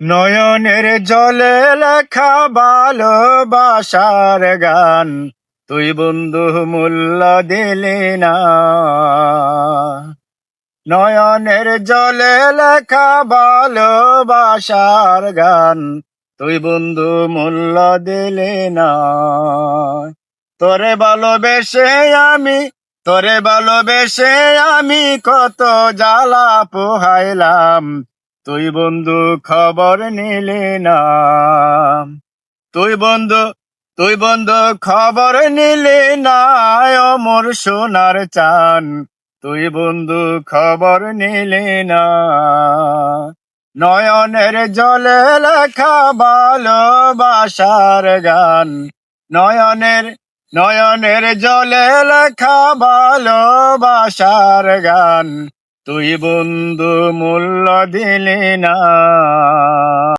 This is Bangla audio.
নয়নের জলে লেখা ভালোবাসার গান, তুই বন্ধু মূল্য দিলি না। নয়নের জলে লেখা ভালোবাসার গান, তুই বন্ধু মূল্য দিলি না। তোরে ভালোবেসে আমি, তোরে ভালোবেসে আমি কত জ্বালা পোহাইলাম তুই বন্ধু খবর নিলি না। তুই বন্ধু তুই বন্ধু খবর নিলি না অমর সোনার চান। তুই বন্ধু খবর নিলি না। নয়নের জলে লেখা ভালোবাসার গান। নয়নের নয়নের জলে লেখা ভালোবাসার গান। তুই বন্ধু মূল্য দিলি না।